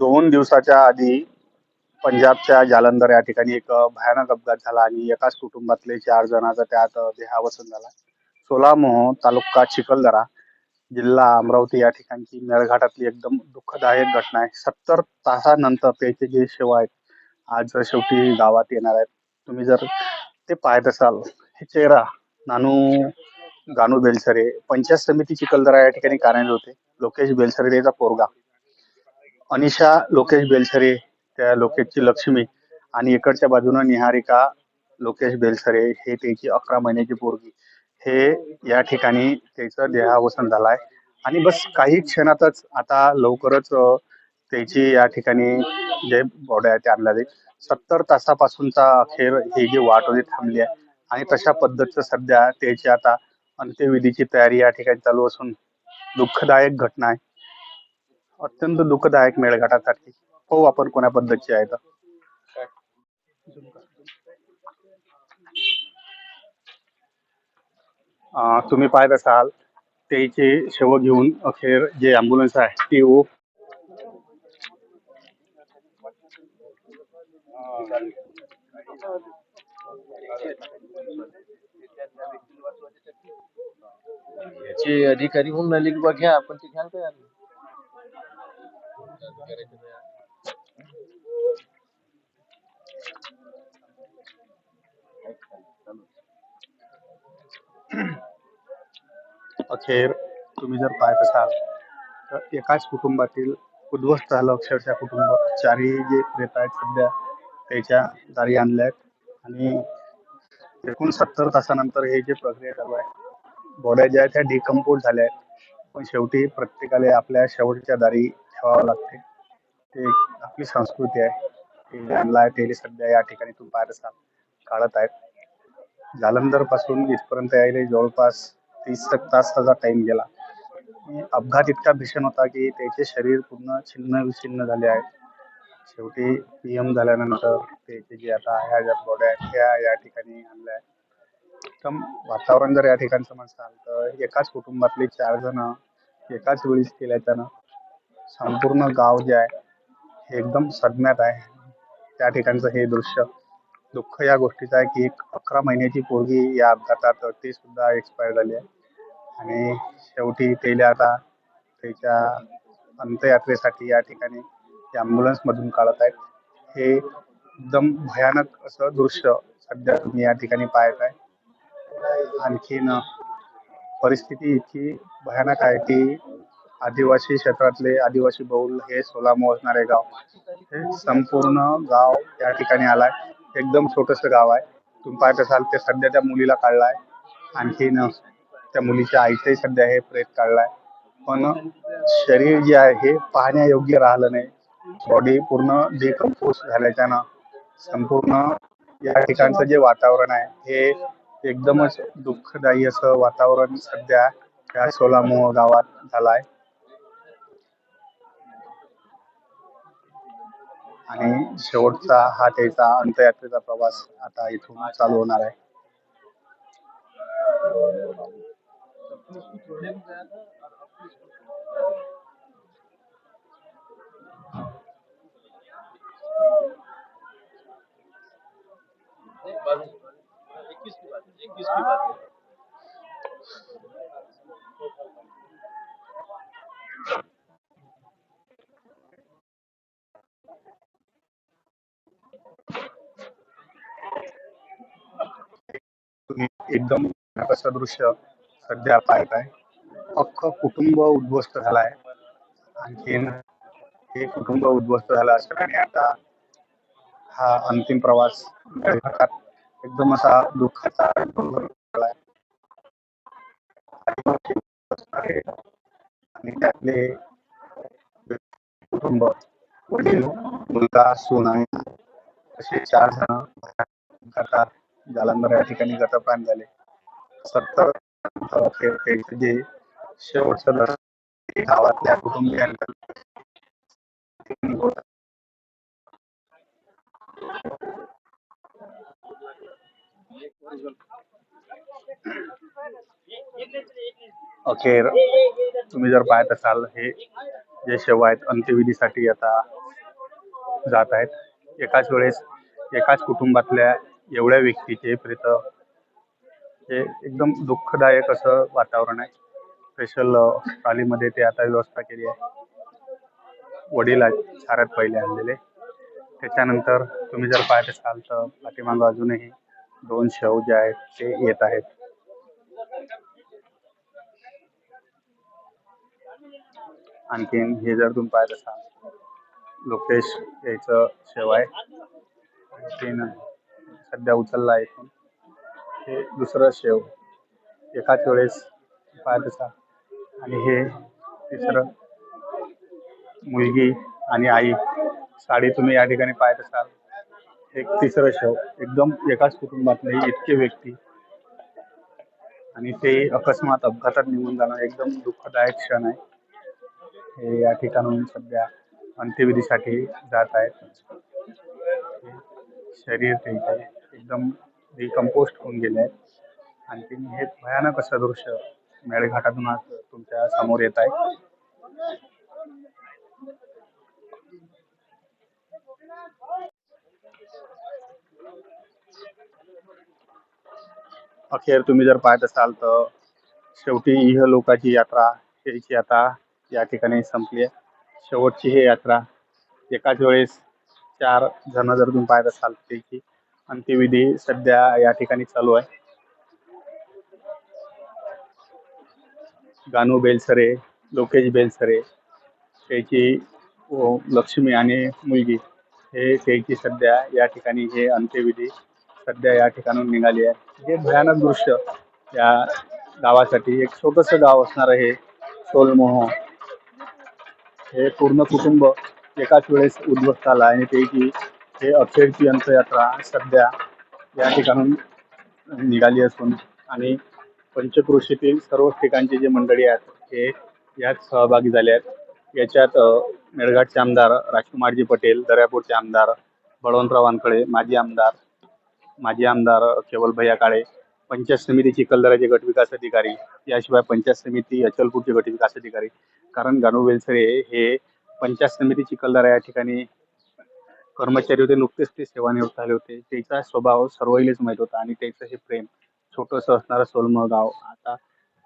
दोन दिवसाच्या आधी पंजाबच्या जालंधर या ठिकाणी एक भयानक अपघात झाला आणि एकाच कुटुंबातले चार जणांचा त्यात देहावसन झाला. सोलामोह तालुका चिखलदरा जिल्हा अमरावती या ठिकाणची मेळघाटातली एकदम दुःखदायक घटना आहे. सत्तर तासानंतर त्याचे जे शेव आहेत आज शेवटी गावात येणार आहेत. तुम्ही जर ते पाहत असाल हे चेहरा नानू गानू बेलसरे पंचायत समिती चिखलदरा या ठिकाणी कार्यरत होते. लोकेश बेलसरे त्याचा पोरगा. अनिशा लोकेश बेलसरे त्या लोकेशची लक्ष्मी आणि इकडच्या बाजूनं निहारिका लोकेश बेलसरे हे त्याची अकरा महिन्याची पोरगी. हे या ठिकाणी त्याचं देहावसन झालाय. आणि बस काही क्षणातच आता लवकरच त्याची या ठिकाणी जे बॉडी आहे ते आणला जाईल सत्तर तासापासूनचा अखेर ही जी वाट होती थांबली आहे. आणि तशा पद्धतीचं सध्या त्याची आता अंत्यविधीची तयारी या ठिकाणी चालू असून दुःखदायक घटना आहे. अत्यंत दुःखदायक मेळघाटासाठी हो आपण कोण्या पद्धतीची आहे तर? तुम्ही पाहत असाल त्याचे शव घेऊन अखेर जे अँब्युलन्स आहे ती ओ याचे अधिकारी होऊन राहिले की बघ्या आपण ते घ्याल तयार अखेर तुम्ही जर पाहत असाल तर एकाच कुटुंबातील उद्ध्वस्त झालं अक्षरशः कुटुंब चारही जे प्रेत आहेत सध्या त्याच्या दारी आणल्या आहेत आणि एकूण सत्तर तासानंतर हे जे प्रक्रिया चालू आहे बॉड्या ज्या आहेत त्या डिकम्पोज झाल्या आहेत. पण शेवटी प्रत्येकाला आपल्या शेवटच्या दारी ठेवावं लागते. ते आपली संस्कृती आहे. ते आणला आहे ते सध्या या ठिकाणी तुम्ही पाहत असाल काढत आहेत. जालंधरपासून इथपर्यंत यायला जवळपास तीस तासाचा टाइम गेला. अपघात इतका भीषण होता की त्याचे शरीर पूर्ण छिन्न विछिन्न झाले आहे. शेवटी पीएम झाल्यानंतर त्याचे जे आता ह्या ज्या बॉड्या आहेत त्या या ठिकाणी आणल्या आहेत. एकदम वातावरण जर या ठिकाणचं म्हणसाल तर एकाच कुटुंबातले चार जण एकाच वेळीस केल्या त्यानं. संपूर्ण गाव जे आहे हे एकदम सदम्यात आहे. त्या ठिकाणचं हे दृश्य दुःख या गोष्टीचं आहे की एक अकरा महिन्याची पोरगी या अपघातात ती सुद्धा एक्सपायर झाली आहे. आणि शेवटी त्याला आता त्याच्या अंत्ययात्रेसाठी या ठिकाणी ॲम्ब्युलन्समधून काढत आहेत. हे एकदम भयानक असं दृश्य सध्या तुम्ही या ठिकाणी पाहत आहे आणखीन परिस्थिती इतकी भयानक आहे की आदिवासी क्षेत्रातले आदिवासी बहुल हे सोलामो असणारे गाव हे संपूर्ण गाव त्या ठिकाणी आलाय. एकदम छोटस गाव आहे. तुम्ही पाहत असाल ते सध्या त्या मुलीला काढलाय. आणखीन त्या मुलीच्या आईचंही सध्या हे प्रेत काढलाय. पण शरीर जे आहे हे पाहण्यायोग्य राहिलं नाही. बॉडी पूर्ण डिकम्पोज झाल्याच्यानं संपूर्ण या ठिकाणचं जे वातावरण आहे हे एकदमच दुःखदायी असं वातावरण सध्या या सोलामोह गावात झालाय. आणि शेवटचा हा त्याचा अंतयात्रेचा प्रवास आता इथून चालू होणार आहे इक्कीस की बात है, इक्कीस की बात है. तुम्ही एकदम असं दृश्य सध्या पाहत आहे अख्खं कुटुंब उद्ध्वस्त झालाय. आणखीन हे कुटुंब उद्ध्वस्त झालं असं आणि आता हा अंतिम प्रवास एकदम असा दुःखाचा आहे. आणि त्यातले कुटुंब वडील मुलगा सून आणि असे चार जण करतात जालंधर या ठिकाणी गतप्राण झाले. सत्तर अखेर जे शेवटचं गावातल्या कुटुंबियांना अखेर तुम्ही जर पाहत असाल हे जे शेव आहेत अंत्यविधीसाठी आता जात आहेत. एकाच वेळेस एकाच कुटुंबातल्या एवढ्या व्यक्तीचे प्रेत हे एकदम दुःखदायक असं वातावरण आहे. स्पेशल ट्रॉलीमध्ये ते आता व्यवस्था केली आहे. वडील आहेत साऱ्यात पहिले आणलेले. त्याच्यानंतर तुम्ही जर पाहत असाल तर पाठीमागं अजूनही दोन शव जे आहेत ते येत आहेत. आणखीन हे जर तुम्ही पाहत असाल लोकेश याचं शेव आहे. आणखीन सध्या उचलला आहे इथून. हे दुसरं शेव. एकाच वेळेस पाहत असाल आणि हे तिसरं मुलगी आणि आई. साडी तुम्ही या ठिकाणी पाहत असाल. एक तिसरं शव. एकदम एकाच कुटुंबातले इतके व्यक्ती. आणि ते अकस्मात अपघातात निघून जाणं एकदम दुःखदायक क्षण आहे. हे या ठिकाणून सध्या अंत्यविधीसाठी जात आहेत. शरीर त्यांचे एकदम डिकम्पोस्ट होऊन गेले आहेत. आणखीन हे भयानक असं दृश्य मेळघाटातून आज तुमच्यासमोर येत आहे. अखेर तुम्ही जर पाहत असाल तर शेवटी इह लोकाची यात्रा याची आता या ठिकाणी संपली आहे. शेवटची ही यात्रा एकाच वेळेस चार जण जर तुम्ही पाहत असाल त्याची अंत्यविधी सध्या या ठिकाणी चालू आहे. गानू बेलसरे लोकेश बेलसरे त्याची लक्ष्मी आणि मुलगी हे त्याची सध्या या ठिकाणी हे अंत्यविधी सध्या या ठिकाणून निघाली आहे. हे भयानक दृश्य या गावासाठी एक छोटंसं गाव असणार हे सोलमोह. हे पूर्ण कुटुंब एकाच वेळेस उद्ध्वस्त आला आणि त्याची हे अखेरची अंत्ययात्रा सध्या या ठिकाणून निघाली असून आणि पंचक्रोशीतील सर्व ठिकाणची जी मंडळी आहेत हे यात सहभागी झाले आहेत. याच्यात मेळघाटचे आमदार राजकुमारजी पटेल दर्यापूरचे आमदार बळवंतराव वानखडे माजी आमदार माजी आमदार केवलभैया काळे पंचायत समिती चिखलदराचे गटविकास अधिकारी याशिवाय पंचायत समिती अचलपूरचे गटविकास अधिकारी कारण गानू वेलसरे हे पंचायत समिती चिखलदरा या ठिकाणी कर्मचारी होते नुकतेच ते सेवानिवृत्त झाले होते. त्याचा स्वभाव सर्वांनाच माहीत होता आणि त्याचं हे प्रेम छोटंसं असणारं सोलमं गाव आता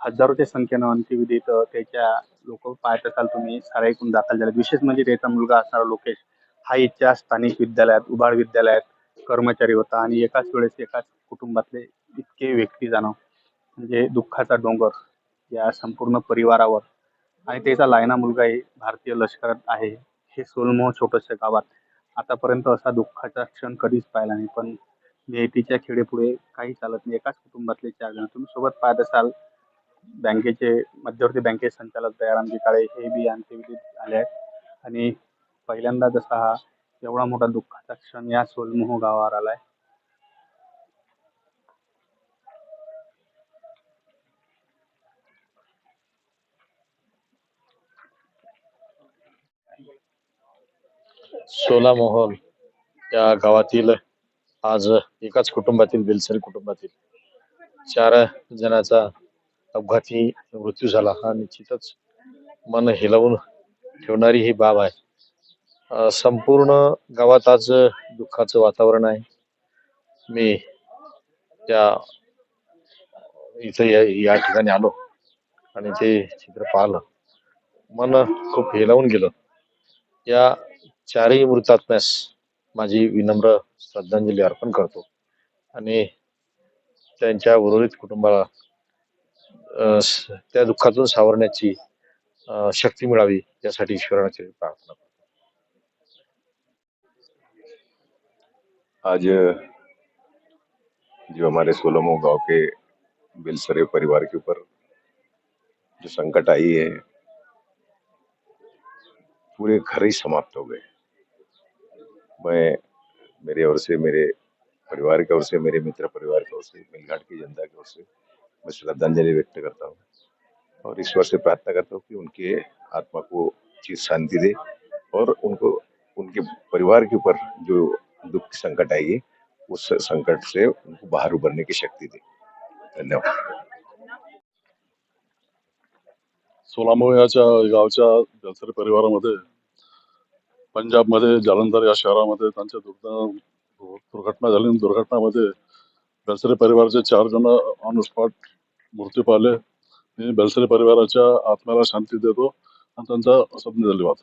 हजारोच्या संख्येनं अंत्यविधीत त्याच्या लोक पाहत असाल तुम्ही सारा एकूण दाखल झाले विशेष म्हणजे त्याचा मुलगा असणारा लोकेश हा इथच्या स्थानिक विद्यालयात उबाळ विद्यालयात कर्मचारी होता आणि एकाच वेळेस एकाच कुटुंबातले इतके व्यक्ती जाणं म्हणजे दुःखाचा डोंगर या संपूर्ण परिवारावर. आणि त्याचा लायना मुलगाही भारतीय लष्करात आहे. हे सोलमोह छोटंसं गावात आतापर्यंत असा दुःखाचा क्षण कधीच पाहिला नाही. पण नियतीच्या खेडेपुढे काही चालत नाही. एकाच कुटुंबातले चार जण. तुम्ही सोबत पाहत असाल बँकेचे मध्यवर्ती बँकेचे संचालक दयारामजी काळे हे बी अंत्यविधीत आले आहेत. आणि पहिल्यांदा जसा हा एवढा मोठा दुःखाचा क्षण या सोलमोह गावावर आला आहे मोहोल या गावातील आज एकाच कुटुंबातील बेलसरी कुटुंबातील चार जणांचा अपघाती मृत्यू झाला. हा निश्चितच मन हिलवून ठेवणारी ही बाब आहे. संपूर्ण गावात आज दुःखाचं वातावरण आहे. मी त्या इथं या या ठिकाणी आलो आणि ते चित्र पाहिलं. मन खूप हेलावून गेलं. या चारही मृतात्म्यास माझी विनम्र श्रद्धांजली अर्पण करतो. आणि त्यांच्या उर्वरित कुटुंबाला अं, त्या दुःखातून सावरण्याची शक्ती मिळावी यासाठी ईश्वराची प्रार्थना करतो. आज जो हमारे सोलमो गांव के बिलसरे परिवार के ऊपर जो संकट आई है पूरे घर ही समाप्त हो गए। मैं मेरे ओर से, मेरे परिवार की ओर से, मेरे मित्र परिवार की ओर से, मिलघाट की जनता की ओर से मैं श्रद्धांजलि व्यक्त करता हूँ और ईश्वर से प्रार्थना करता हूँ कि उनके आत्मा को चीज़ शांति दे और उनको, उनके परिवार के ऊपर जो दुख संकट है, उस संकट से उनको बाहर उभरने की शक्ति दे। धन्यवाद। सोलामोयाच्या गावच्या दलसरे परिवारामध्ये पंजाबमध्ये जालंधर या शहरामध्ये त्यांच्या दुर्घटना दुर्घटना झाली. आणि दुर्घटनामध्ये बेलसरे परिवाराचे चार जण ऑन स्पॉट मृत्यू पावले. मी बेलसरे परिवाराच्या आत्म्याला शांती देतो आणि त्यांचा श्रद्धांजली धन्यवाद.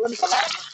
गावात बोलला